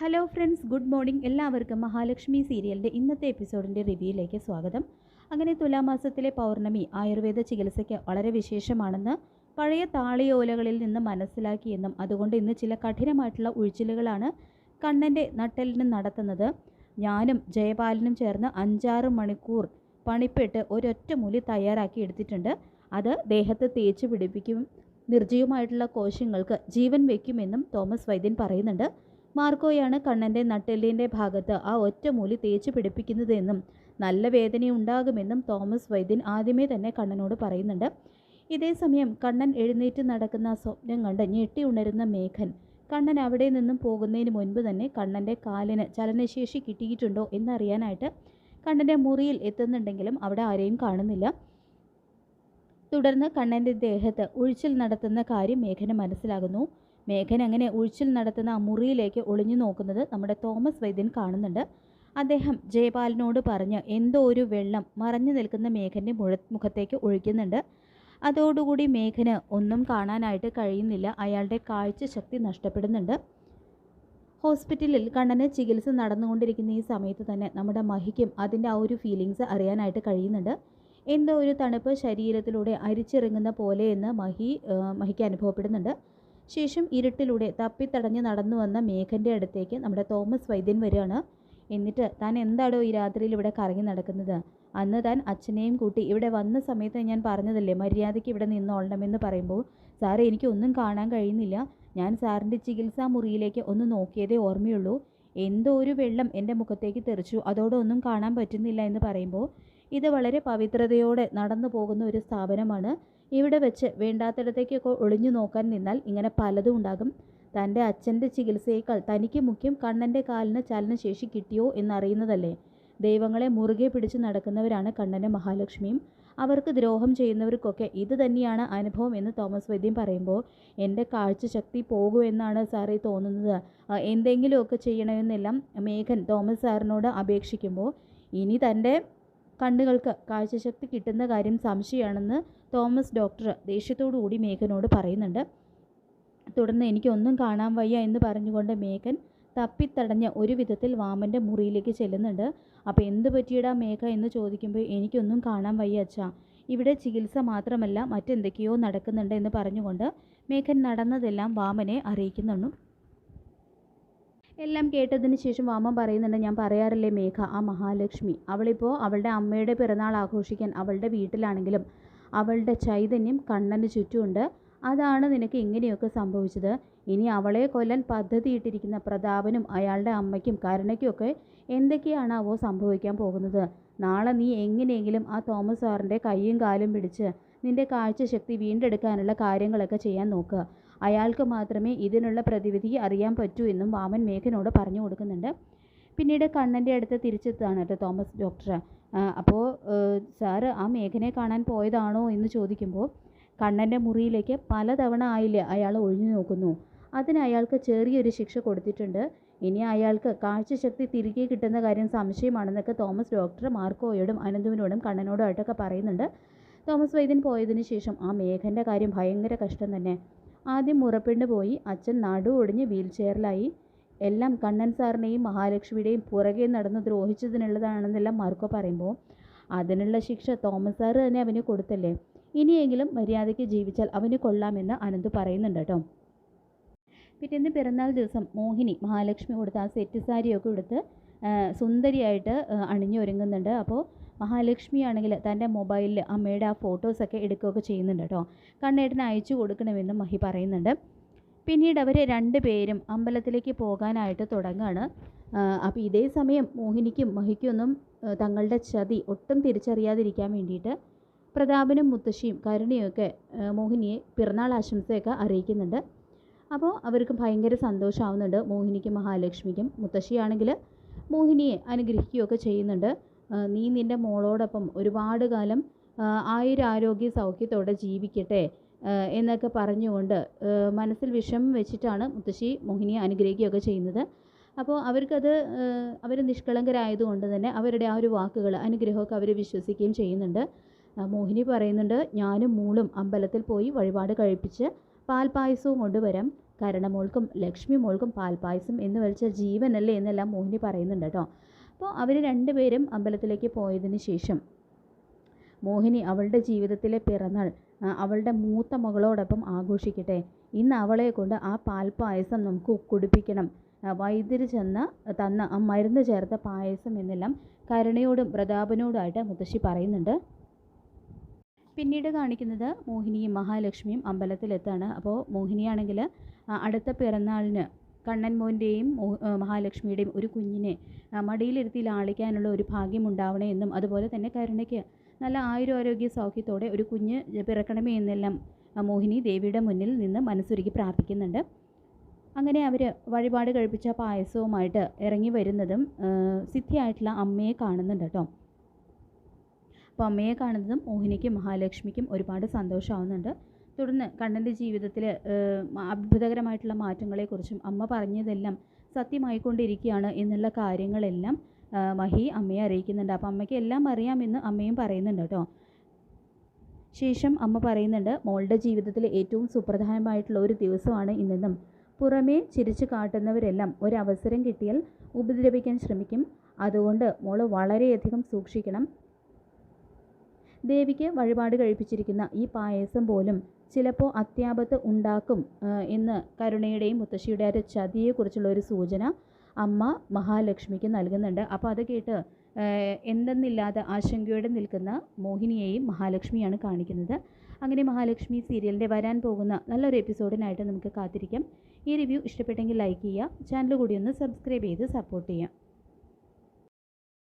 Hello friends good morning എല്ലാവർക്കും മഹാലക്ഷ്മി സീരിയലിന്റെ ഇന്നത്തെ എപ്പിസോഡിന്റെ റിവ്യൂയിലേക്ക് സ്വാഗതം. അങ്ങനെ തുലാമാസത്തിലെ പൗർണമി ആയുർവേദ ചികിത്സയ്ക്ക് വളരെ വിശേഷമാണെന്ന് പഴയ താളിയോലകളിൽ നിന്ന് മനസ്സിലാക്കിയെന്നും അതുകൊണ്ട് ഇന്ന് ചില കഠിനമായിട്ടുള്ള ഉഴിച്ചിലുകളാണ് കണ്ണന്റെ നട്ടലിന് നടത്തുന്നത്. ഞാനും ജയപാലനും ചേർന്ന് അഞ്ചാറ് മണിക്കൂർ പണിപ്പെട്ട് ഒരൊറ്റ മൂലി തയ്യാറാക്കി എടുത്തിട്ടുണ്ട്. അത് ദേഹത്ത് തേച്ച് പിടിപ്പിക്കും നിർജീവമായിട്ടുള്ള കോശങ്ങൾക്ക് ജീവൻ വയ്ക്കുമെന്നും തോമസ് വൈദ്യൻ പറയുന്നുണ്ട്. മാർക്കോയാണ് കണ്ണന്റെ നട്ടെല്ലിന്റെ ഭാഗത്ത് ആ ഒറ്റമൂലി തേച്ച് പിടിപ്പിക്കുന്നതെന്നും നല്ല വേദനയുണ്ടാകുമെന്നും തോമസ് വൈദ്യൻ ആദ്യമേ തന്നെ കണ്ണനോട് പറയുന്നുണ്ട്. ഇതേസമയം കണ്ണൻ എഴുന്നേറ്റ് നടക്കുന്ന സ്വപ്നം കണ്ട് ഞെട്ടി ഉണരുന്ന മേഘൻ കണ്ണൻ അവിടെ നിന്നും പോകുന്നതിന് മുൻപ് തന്നെ കണ്ണന്റെ കാലിന് ചലനശേഷി കിട്ടിയിട്ടുണ്ടോ എന്നറിയാനായിട്ട് കണ്ണന്റെ മുറിയിൽ എത്തുന്നുണ്ടെങ്കിലും അവിടെ ആരെയും കാണുന്നില്ല. തുടർന്ന് കണ്ണന്റെ ദേഹത്ത് ഒഴിച്ചിൽ നടത്തുന്ന കാര്യം മേഘന് മനസ്സിലാകുന്നു. മേഘൻ അങ്ങനെ ഉഴിച്ചിൽ നടത്തുന്ന ആ മുറിയിലേക്ക് ഒളിഞ്ഞു നോക്കുന്നത് നമ്മുടെ തോമസ് വൈദ്യൻ കാണുന്നുണ്ട്. അദ്ദേഹം ജയപാലിനോട് പറഞ്ഞ് എന്തോ ഒരു വെള്ളം മറഞ്ഞു നിൽക്കുന്ന മേഘന്റെ മുഴ മുഖത്തേക്ക് ഒഴിക്കുന്നുണ്ട് അതോടുകൂടി മേഘന് ഒന്നും കാണാനായിട്ട് കഴിയുന്നില്ല. അയാളുടെ കാഴ്ച ശക്തി നഷ്ടപ്പെടുന്നുണ്ട്. ഹോസ്പിറ്റലിൽ കണ്ണന് ചികിത്സ നടന്നുകൊണ്ടിരിക്കുന്ന ഈ സമയത്ത് തന്നെ നമ്മുടെ മഹിക്കും അതിന്റെ ആ ഒരു ഫീലിങ്സ് അറിയാനായിട്ട് കഴിയുന്നുണ്ട്. എന്തോ ഒരു തണുപ്പ് ശരീരത്തിലൂടെ അരിച്ചിറങ്ങുന്ന പോലെയെന്ന് മഹി മഹിക്ക് അനുഭവപ്പെടുന്നുണ്ട്. ശേഷം ഇരുട്ടിലൂടെ തപ്പിത്തടഞ്ഞ് നടന്നു വന്ന മേഘന്റെ അടുത്തേക്ക് നമ്മുടെ തോമസ് വൈദ്യൻ വരികയാണ്. എന്നിട്ട് താൻ എന്താടോ ഈ രാത്രിയിൽ ഇവിടെ കറങ്ങി നടക്കുന്നത്? അന്ന് താൻ അച്ഛനെയും കൂട്ടി ഇവിടെ വന്ന സമയത്ത് ഞാൻ പറഞ്ഞതല്ലേ മര്യാദയ്ക്ക് ഇവിടെ നിന്നോളണമെന്ന് പറയുമ്പോൾ. സാറേ എനിക്കൊന്നും കാണാൻ കഴിയുന്നില്ല. ഞാൻ സാറിന്റെ ചികിത്സാ മുറിയിലേക്ക് ഒന്ന് നോക്കിയതേ ഓർമ്മയുള്ളൂ. എന്തോ ഒരു വെള്ളം എന്റെ മുഖത്തേക്ക് തെറിച്ചു. അതോടെ ഒന്നും കാണാൻ പറ്റുന്നില്ല എന്ന് പറയുമ്പോൾ. ഇത് വളരെ പവിത്രതയോടെ നടന്നു പോകുന്ന ഒരു സ്ഥാപനമാണ്. ഇവിടെ വെച്ച് വേണ്ടാത്തിടത്തേക്കൊക്കെ ഒളിഞ്ഞു നോക്കാൻ നിന്നാൽ ഇങ്ങനെ പലതും ഉണ്ടാകും. തന്റെ അച്ഛന്റെ ചികിത്സയേക്കാൾ തനിക്ക് മുഖ്യം കണ്ണന്റെ കാലിന് ചലനശേഷി കിട്ടിയോ എന്നറിയുന്നതല്ലേ? ദൈവങ്ങളെ മുറുകെ പിടിച്ച് നടക്കുന്നവരാണ് കണ്ണന്റെ മഹാലക്ഷ്മിയും. അവർക്ക് ദ്രോഹം ചെയ്യുന്നവർക്കൊക്കെ ഇത് തന്നെയാണ് അനുഭവം എന്ന് തോമസ് വൈദ്യം പറയുമ്പോൾ എന്റെ കാഴ്ചശക്തി പോകൂ എന്നാണ് സാറേ തോന്നുന്നത്. എന്തെങ്കിലുമൊക്കെ ചെയ്യണമെന്നെല്ലാം മേഘൻ തോമസ് സാറിനോട് അപേക്ഷിക്കുമ്പോൾ ഇനി തന്റെ കണ്ണുകൾക്ക് കാഴ്ചശക്തി കിട്ടുന്ന കാര്യം സംശയമാണെന്ന് തോമസ് ഡോക്ടർ ദേഷ്യത്തോടുകൂടി മേഘനോട് പറയുന്നുണ്ട്. തുടർന്ന് എനിക്കൊന്നും കാണാൻ വയ്യ എന്ന് പറഞ്ഞുകൊണ്ട് മേഘൻ തപ്പിത്തടഞ്ഞ ഒരു വിധത്തിൽ വാമന്റെ മുറിയിലേക്ക് ചെല്ലുന്നുണ്ട്. അപ്പോൾ എന്ത് പറ്റിയിടാ മേഘ എന്ന് ചോദിക്കുമ്പോൾ എനിക്കൊന്നും കാണാൻ വയ്യ അച്ഛാ. ഇവിടെ ചികിത്സ മാത്രമല്ല മറ്റെന്തൊക്കെയോ നടക്കുന്നുണ്ട് എന്ന് പറഞ്ഞുകൊണ്ട് മേഘൻ നടന്നതെല്ലാം വാമനെ അറിയിക്കുന്നുണ്ട്. എല്ലാം കേട്ടതിന് ശേഷം വാമൻ പറയുന്നുണ്ട് ഞാൻ പറയാറില്ലേ മേഘ ആ മഹാലക്ഷ്മി. അവളിപ്പോൾ അവളുടെ അമ്മയുടെ പിറന്നാൾ ആഘോഷിക്കാൻ അവളുടെ വീട്ടിലാണെങ്കിലും അവളുടെ ചൈതന്യം കണ്ണന് ചുറ്റുമുണ്ട്. അതാണ് നിനക്ക് ഇങ്ങനെയൊക്കെ സംഭവിച്ചത്? ഇനി അവളെ കൊല്ലാൻ പദ്ധതിയിട്ടിരിക്കുന്ന പ്രതാപനും അയാളുടെ അമ്മയ്ക്കും കരുണയ്ക്കുമൊക്കെ എന്തൊക്കെയാണാവോ സംഭവിക്കാൻ പോകുന്നത്? നാളെ നീ എങ്ങനെയെങ്കിലും ആ തോമസ് സാറിന്റെ കൈയും കാലും പിടിച്ച് നിന്റെ കാഴ്ചശക്തി വീണ്ടെടുക്കാനുള്ള കാര്യങ്ങളൊക്കെ ചെയ്യാൻ നോക്കുക അയാൾക്ക് മാത്രമേ ഇതിനുള്ള പ്രതിവിധി അറിയാൻ പറ്റൂ എന്നും വാമൻ മേഘനോട് പറഞ്ഞു കൊടുക്കുന്നുണ്ട്. പിന്നീട് കണ്ണന്റെ അടുത്ത് തിരിച്ചെത്താണ് കേട്ടോ തോമസ് ഡോക്ടർ അപ്പോൾ സാറ് ആ മേഘനെ കാണാൻ പോയതാണോ എന്ന് ചോദിക്കുമ്പോൾ കണ്ണന്റെ മുറിയിലേക്ക് പലതവണ ആയില്ലേ അയാൾ ഒഴിഞ്ഞു നോക്കുന്നു. അതിന് അയാൾക്ക് ചെറിയൊരു ശിക്ഷ കൊടുത്തിട്ടുണ്ട്. ഇനി അയാൾക്ക് കാഴ്ചശക്തി തിരികെ കിട്ടുന്ന കാര്യം സംശയമാണെന്നൊക്കെ തോമസ് ഡോക്ടർ മാർക്കോയോടും അനന്തുവിനോടും കണ്ണനോടുമായിട്ടൊക്കെ പറയുന്നുണ്ട്. തോമസ് വൈദ്യൻ പോയതിന് ശേഷം ആ മേഘന്റെ കാര്യം ഭയങ്കര കഷ്ടം തന്നെ. ആദ്യം മുറപ്പെണ്ണ് പോയി. അച്ഛൻ നടു ഒടിഞ്ഞ് വീൽ ചെയറിലായി എല്ലാം കണ്ണൻ സാറിനെയും മഹാലക്ഷ്മിയുടെയും പുറകെ നടന്ന് ദ്രോഹിച്ചതിനുള്ളതാണെന്നെല്ലാം മാർക്കോ പറയുമ്പോൾ അതിനുള്ള ശിക്ഷ തോമസ് സാറ് തന്നെ അവന് കൊടുത്തല്ലേ? ഇനിയെങ്കിലും മര്യാദയ്ക്ക് ജീവിച്ചാൽ അവന് കൊള്ളാമെന്ന് അനന്ത് പറയുന്നുണ്ട് കേട്ടോ. പിറ്റേന്ന് പിറന്നാൾ ദിവസം മോഹിനി മഹാലക്ഷ്മി കൊടുത്ത ആ സെറ്റ് സാരിയൊക്കെ എടുത്ത് സുന്ദരിയായിട്ട് അണിഞ്ഞൊരുങ്ങുന്നുണ്ട്. അപ്പോൾ മഹാലക്ഷ്മി ആണെങ്കിൽ തന്റെ മൊബൈലിൽ അമ്മയുടെ ആ ഫോട്ടോസൊക്കെ എടുക്കുകയൊക്കെ ചെയ്യുന്നുണ്ട് കേട്ടോ. കണ്ണേട്ടന് അയച്ചു കൊടുക്കണമെന്ന് മഹി പറയുന്നുണ്ട്. പിന്നീട് അവർ രണ്ടുപേരും അമ്പലത്തിലേക്ക് പോകാനായിട്ട് തുടങ്ങുകയാണ് അപ്പോൾ ഇതേ സമയം മോഹിനിക്കും മഹിക്കൊന്നും തങ്ങളുടെ ചതി ഒട്ടും തിരിച്ചറിയാതിരിക്കാൻ വേണ്ടിയിട്ട് പ്രതാപനും മുത്തശ്ശിയും കരുണയൊക്കെ മോഹിനിയെ പിറന്നാൾ ആശംസയൊക്കെ അറിയിക്കുന്നുണ്ട്. അപ്പോൾ അവർക്ക് ഭയങ്കര സന്തോഷമാവുന്നുണ്ട് മോഹിനിക്കും മഹാലക്ഷ്മിക്കും. മുത്തശ്ശിയാണെങ്കിൽ മോഹിനിയെ അനുഗ്രഹിക്കുകയൊക്കെ ചെയ്യുന്നുണ്ട്. നീ നിന്റെ മോളോടൊപ്പം ഒരുപാട് കാലം ആയുരാരോഗ്യ സൗഖ്യത്തോടെ ജീവിക്കട്ടെ എന്നൊക്കെ പറഞ്ഞുകൊണ്ട് മനസ്സിൽ വിഷമം വെച്ചിട്ടാണ് മുത്തശ്ശി മോഹിനിയെ അനുഗ്രഹിക്കുകയൊക്കെ ചെയ്യുന്നത്. അപ്പോൾ അവർക്കത് അവർ നിഷ്കളങ്കരായതുകൊണ്ട് തന്നെ അവരുടെ ആ ഒരു വാക്കുകൾ അനുഗ്രഹമൊക്കെ അവർ വിശ്വസിക്കുകയും ചെയ്യുന്നുണ്ട്. മോഹിനി പറയുന്നുണ്ട് ഞാനും മൂളും അമ്പലത്തിൽ പോയി വഴിപാട് കഴിപ്പിച്ച് പാൽപ്പായസവും കൊണ്ടുവരാം. കരണമോൾക്കും ലക്ഷ്മി മോൾക്കും പാൽപ്പായസം എന്ന് വലിച്ച ജീവനല്ലേ എന്നെല്ലാം മോഹിനി പറയുന്നുണ്ട് കേട്ടോ. അപ്പോൾ അവർ രണ്ടുപേരും അമ്പലത്തിലേക്ക് പോയതിന് ശേഷം മോഹിനി അവളുടെ ജീവിതത്തിലെ പിറന്നാൾ അവളുടെ മൂത്ത മകളോടൊപ്പം ആഘോഷിക്കട്ടെ. ഇന്ന് അവളെ കൊണ്ട് ആ പാൽപ്പായസം നമുക്ക് കുടിപ്പിക്കണം വൈദ്യര് ചെന്ന് തന്ന ആ മരുന്ന് ചേർത്ത പായസം എന്നെല്ലാം കരുണയോടും പ്രതാപനോടുമായിട്ട് മുത്തശ്ശി പറയുന്നുണ്ട്. പിന്നീട് കാണിക്കുന്നത് മോഹിനിയും മഹാലക്ഷ്മിയും അമ്പലത്തിലെത്താണ്. അപ്പോൾ മോഹിനിയാണെങ്കിൽ അടുത്ത പിറന്നാളിന് കണ്ണൻ മോന്റെയും മഹാലക്ഷ്മിയുടെയും ഒരു കുഞ്ഞിനെ മടിയിലിരുത്തി ലാളിക്കാനുള്ള ഒരു ഭാഗ്യം ഉണ്ടാവണേ എന്നും അതുപോലെ തന്നെ കരുണയ്ക്ക്. നല്ല ആയുരാരോഗ്യ സൗഖ്യത്തോടെ ഒരു കുഞ്ഞ് പിറക്കണമേ എന്നെല്ലാം മോഹിനി ദേവിയുടെ മുന്നിൽ നിന്ന് മനസ്സുരുക്കി പ്രാർത്ഥിക്കുന്നുണ്ട്. അങ്ങനെ അവർ വഴിപാട് കഴിപ്പിച്ച പായസവുമായിട്ട് ഇറങ്ങി വരുന്നതും സിദ്ധിയായിട്ടുള്ള അമ്മയെ കാണുന്നുണ്ട് കേട്ടോ. അപ്പോൾ അമ്മയെ കാണുന്നതും മോഹിനിക്കും മഹാലക്ഷ്മിക്കും ഒരുപാട് സന്തോഷമാവുന്നുണ്ട്. തുടർന്ന് കണ്ണന്റെ ജീവിതത്തിൽ അത്ഭുതകരമായിട്ടുള്ള മാറ്റങ്ങളെക്കുറിച്ചും അമ്മ പറഞ്ഞതെല്ലാം സത്യമായിക്കൊണ്ടിരിക്കുകയാണ് എന്നുള്ള കാര്യങ്ങളെല്ലാം മഹി അമ്മയെ അറിയിക്കുന്നുണ്ട്. അപ്പോൾ അമ്മയ്ക്ക് എല്ലാം അറിയാമെന്ന് അമ്മയും പറയുന്നുണ്ട് കേട്ടോ. ശേഷം അമ്മ പറയുന്നുണ്ട് മോളുടെ ജീവിതത്തിൽ ഏറ്റവും സുപ്രധാനമായിട്ടുള്ള ഒരു ദിവസമാണ് ഇന്നെന്നും. പുറമേ ചിരിച്ചു കാട്ടുന്നവരെല്ലാം ഒരവസരം കിട്ടിയാൽ ഉപദ്രവിക്കാൻ ശ്രമിക്കും. അതുകൊണ്ട് മോൾ വളരെയധികം സൂക്ഷിക്കണം. ദേവിക്ക് വഴിപാട് കഴിപ്പിച്ചിരിക്കുന്ന ഈ പായസം പോലും ചിലപ്പോൾ അത്യാപത്ത് ഉണ്ടാക്കും എന്ന് കരുണയുടെയും മുത്തശ്ശിയുടെ ഒരു ചതിയെക്കുറിച്ചുള്ള ഒരു സൂചന അമ്മ മഹാലക്ഷ്മിക്ക് നൽകുന്നുണ്ട്. അപ്പോൾ അത് കേട്ട് എന്തെന്നില്ലാതെ ആശങ്കയോടെ നിൽക്കുന്ന മോഹിനിയെയും മഹാലക്ഷ്മിയാണ് കാണിക്കുന്നത്. അങ്ങനെ മഹാലക്ഷ്മി സീരിയലിന്റെ വരാൻ പോകുന്ന നല്ലൊരു എപ്പിസോഡിനായിട്ട് നമുക്ക് കാത്തിരിക്കാം. ഈ റിവ്യൂ ഇഷ്ടപ്പെട്ടെങ്കിൽ ലൈക്ക് ചെയ്യുക ചാനൽ കൂടി ഒന്ന് സബ്സ്ക്രൈബ് ചെയ്ത് സപ്പോർട്ട് ചെയ്യുക.